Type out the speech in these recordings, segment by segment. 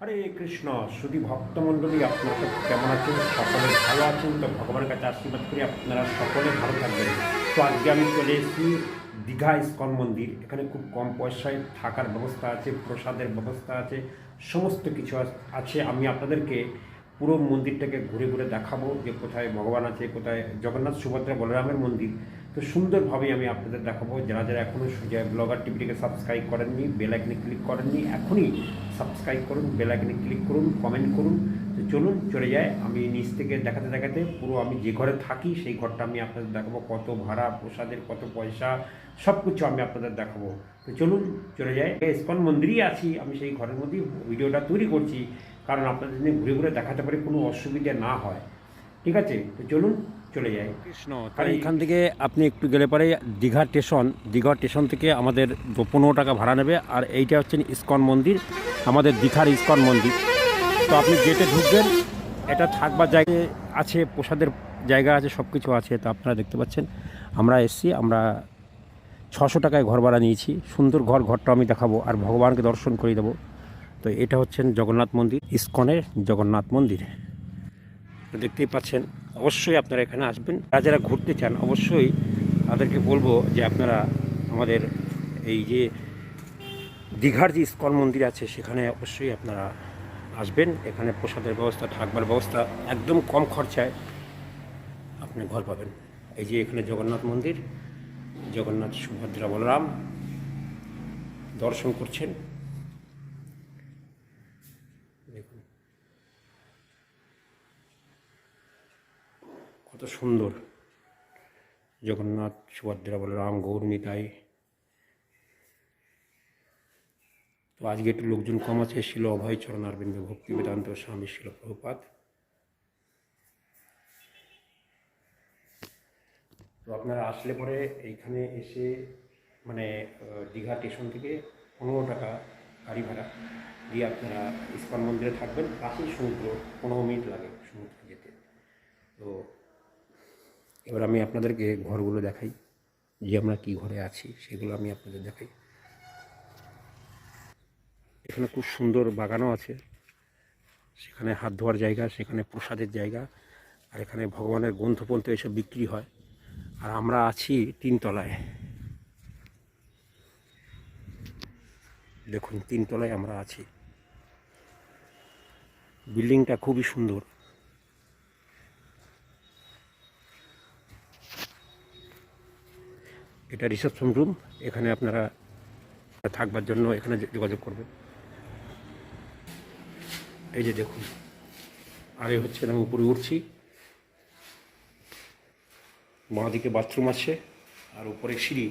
হরে কৃষ্ণ শুধু ভক্তমণ্ডলী, আপনারা কেমন আছেন? সকলে ভালো আছেন, তো ভগবানের কাছে আশীর্বাদ করি আপনারা সকলে ভালো থাকবেন। তো আজকে আমি চলে এসেছি দীঘা ইস্কন মন্দির। এখানে খুব কম পয়সায় থাকার ব্যবস্থা আছে, প্রসাদের ব্যবস্থা আছে, সমস্ত কিছু আছে। আমি আপনাদেরকে পুরো মন্দিরটাকে ঘুরে ঘুরে দেখাবো যে কোথায় ভগবান আছে, কোথায় জগন্নাথ সুভদ্রা বলরামের মন্দির। তো সুন্দরভাবে আমি আপনাদের দেখাবো। যারা যারা এখনও ব্লগার টিভিটিকে সাবস্ক্রাইব করেননি বেল আইকনে ক্লিক করেননি, এখনই সাবস্ক্রাইব করুন বেল আইকনে ক্লিক করুন কমেন্ট করুন। তো চলুন, চলে যায়। আমি নিচ থেকে দেখাতে দেখাতে পুরো আমি যে ঘরে থাকি, সেই ঘরটা আমি আপনাদের দেখাবো। কত ভাড়া, প্রসাদের কত পয়সা সব কিছু আমি আপনাদের দেখাবো। তো চলুন, চলে যায়। ইস্কন মন্দিরই আছি, আমি সেই ঘরের মধ্যেই ভিডিওটা তৈরি করছি। কারণ আপনাদের ঘুরে ঘুরে দেখাতে পারি, কোনো অসুবিধা না হয়। ঠিক আছে? তো চলুন চলে যাই কৃষ্ণ আর এখান থেকে আপনি একটু গেলে পরে দীঘা স্টেশন। দীঘা স্টেশন থেকে আমাদের পনেরো টাকা ভাড়া নেবে। আর এইটা হচ্ছে ইস্কন মন্দির আমাদের দীঘার ইস্কন মন্দির। তো আপনি গেটে ঢুকবেন এটা থাকবার জায়গা আছে প্রসাদের জায়গা আছে সব কিছু আছে। তো আপনারা দেখতে পাচ্ছেন আমরা এসছি আমরা ছশো টাকায় ঘর ভাড়া নিয়েছি। সুন্দর ঘর ঘরটা আমি দেখাবো আর ভগবানকে দর্শন করে দেবো। তো এটা হচ্ছেন জগন্নাথ মন্দির ইস্কনের জগন্নাথ মন্দির। তো দেখতেই পাচ্ছেন অবশ্যই আপনারা এখানে আসবেন। যারা যারা ঘুরতে চান, অবশ্যই তাদেরকে বলব যে আপনারা আমাদের এই যে দীঘার যে ইস্কন মন্দির আছে, সেখানে অবশ্যই আপনারা আসবেন। এখানে প্রসাদের ব্যবস্থা, থাকবার ব্যবস্থা একদম কম খরচায় আপনি ঘর পাবেন। এই যে এখানে জগন্নাথ মন্দির, জগন্নাথ সুভদ্রা বলরাম দর্শন করছেন দেখুন কত সুন্দর। জগন্নাথ সুভদ্রা বলরাম গৌর নিতাই। তো আজকে একটু লোকজন কম আছে ছিল অভয়, চরণ অরবিন্দ ভক্তি বেদান্ত স্বামী ছিল প্রভুপাত। তো আপনারা আসলে পরে এইখানে এসে মানে দীঘা স্টেশন থেকে পনেরো টাকা গাড়ি ভাড়া দিয়ে আপনারা ইস্কন মন্দিরে থাকবেন। পাশেই সমুদ্র, পনেরো মিনিট লাগে সমুদ্রে যেতে। তো এবার আমি আপনাদেরকে ঘরগুলো দেখাই, যে আমরা কি ঘরে আছি, সেগুলো আমি আপনাদের দেখাই। এখানে খুব সুন্দর বাগানও আছে, সেখানে হাত ধোয়ার জায়গা, সেখানে প্রসাদের জায়গা, আর এখানে ভগবানের গ্রন্থপন্থ এসব বিক্রি হয়। আর আমরা আছি তিনতলায়। দেখুন, তিনতলায় আমরা আছি। বিল্ডিংটা খুবই সুন্দর। এটা রিসেপশন রুম, এখানে আপনারা থাকবার জন্য এখানে যোগাযোগ করবেন। এই যে দেখুন, আর এই হচ্ছে আমি উপরে উঠছি। বাঁ দিকে বাথরুম আছে, আর উপরে সিঁড়ি।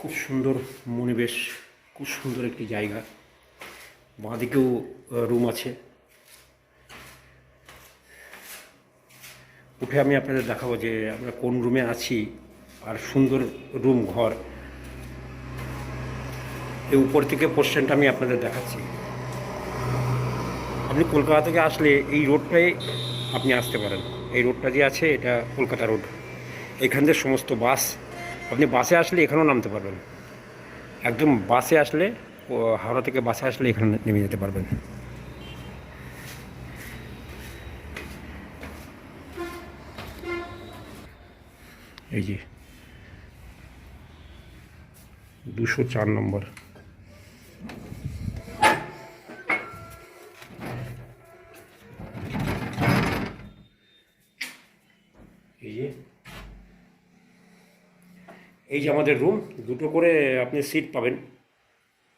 খুব সুন্দর মনিবেশ, খুব সুন্দর একটি জায়গা। বাঁ দিকেও রুম আছে। উঠে আমি আপনাদের দেখাবো যে আমরা কোন রুমে আছি আর সুন্দর রুম ঘর। এই উপর থেকে পোর্শনটা আমি আপনাদের দেখাচ্ছি। আপনি কলকাতা থেকে আসলে এই রোডটাই আপনি আসতে পারেন। এই রোডটা যে আছে, এটা কলকাতা রোড এখান থেকে সমস্ত বাস আপনি বাসে আসলে এখানেও নামতে পারবেন। একদম বাসে আসলে হাওড়া থেকে বাসে আসলে এখানে নেমে যেতে পারবেন। এই যে। দুশো চার নম্বর। এই যে। এই যে আমাদের রুম দুটো করে আপনি সিট পাবেন।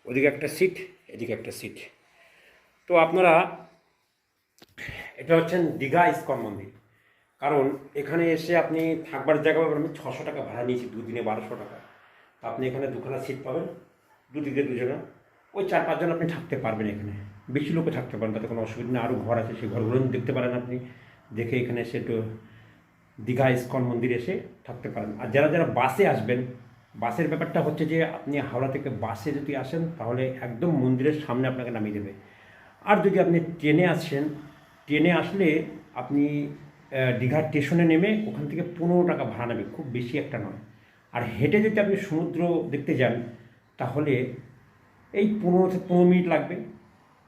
ওদিকে একটা সিট এদিকে একটা সিট তো আপনারা, এটা হচ্ছেন দীঘা ইস্কন মন্দির। কারণ এখানে এসে আপনি থাকবার জায়গা পাবেন। আমি ছশো টাকা ভাড়া নিয়েছি দুদিনে বারোশো টাকা। তো আপনি এখানে দুখানা সিট পাবেন, দুদিকে দুজনা। ওই চার পাঁচজন আপনি থাকতে পারবেন এখানে। বেশি লোকে থাকতে পারেন, তাতে কোনো অসুবিধা নেই। আরও ঘর আছে, সেই ঘরগুলো দেখতে পারেন আপনি, দেখে এখানে এসে একটু দীঘা ইস্কন মন্দির এসে থাকতে পারেন। আর যারা যারা বাসে আসবেন, বাসের ব্যাপারটা হচ্ছে যে, আপনি হাওড়া থেকে বাসে যদি আসেন, তাহলে একদম মন্দিরের সামনে আপনাকে নামিয়ে দেবে। আর যদি আপনি ট্রেনে আসেন, ট্রেনে আসলে আপনি দীঘার স্টেশনে নেমে ওখান থেকে পনেরো টাকা ভাড়া নেবে, খুব বেশি একটা নয়। আর হেঁটে যদি আপনি সমুদ্র দেখতে যান, তাহলে এই পনেরো পনেরো মিনিট লাগবে।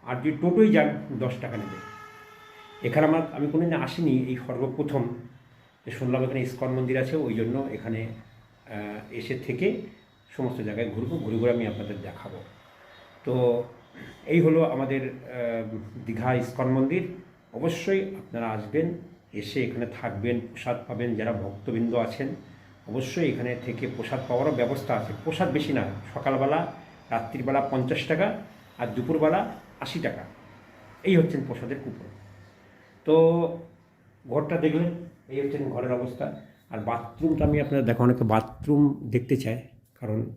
আর যদি টোটোই যান, দশ টাকা নেবে। এখানে আমার, আমি কোনো কোনোদিন আসিনি, এই সর্বপ্রথম। যে শুনলাম এখানে ইস্কন মন্দির আছে, ওই জন্য এখানে এসে থেকে সমস্ত জায়গায় ঘুরবো, ঘুরে ঘুরে আমি আপনাদের দেখাবো। তো এই হলো আমাদের দীঘা ইস্কন মন্দির। অবশ্যই আপনারা আসবেন। এসে এখানে থাকবেন, প্রসাদ পাবেন, যারা ভক্তবৃন্দ আছেন। অবশ্যই এখানে থেকে প্রসাদ পাওয়ারও ব্যবস্থা আছে। প্রসাদ বেশি না, সকালবেলা, রাত্রিবেলা পঞ্চাশ টাকা আর দুপুরবেলা আশি টাকা। এই হচ্ছেন প্রসাদের কুপন। তো ঘরটা দেখলেন, এই হচ্ছেন ঘরের অবস্থা। আর বাথরুমটা আমি আপনাদের দেখো অনেকে বাথরুম দেখতে চায়, কারণ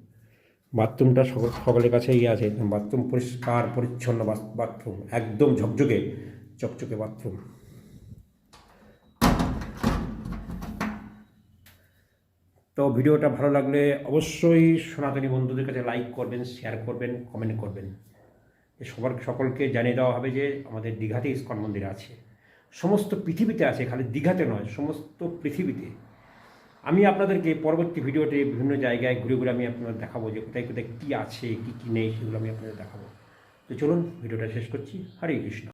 বাথরুমটা সকল সকলের কাছেই আছে। বাথরুম পরিষ্কার, পরিচ্ছন্ন বাথ- বাথরুম, একদম ঝকঝকে, চকচকে বাথরুম। তো ভিডিওটা ভালো লাগলে অবশ্যই সনাতনী বন্ধুদের কাছে লাইক করবেন শেয়ার করবেন কমেন্ট করবেন। সবার সকলকে জানিয়ে দেওয়া হবে যে আমাদের দীঘাতে ইস্কন মন্দির আছে। সমস্ত পৃথিবীতে আছে, খালি দীঘাতে নয়, সমস্ত পৃথিবীতে। আমি আপনাদেরকে পরবর্তী ভিডিওতে বিভিন্ন জায়গায় ঘুরে ঘুরে আমি আপনাদের দেখাবো যে কোথায় কোথায় কী আছে, কী কী নেই, সেগুলো আমি আপনাদের দেখাবো। তো চলুন, ভিডিওটা শেষ করছি। হরে কৃষ্ণ।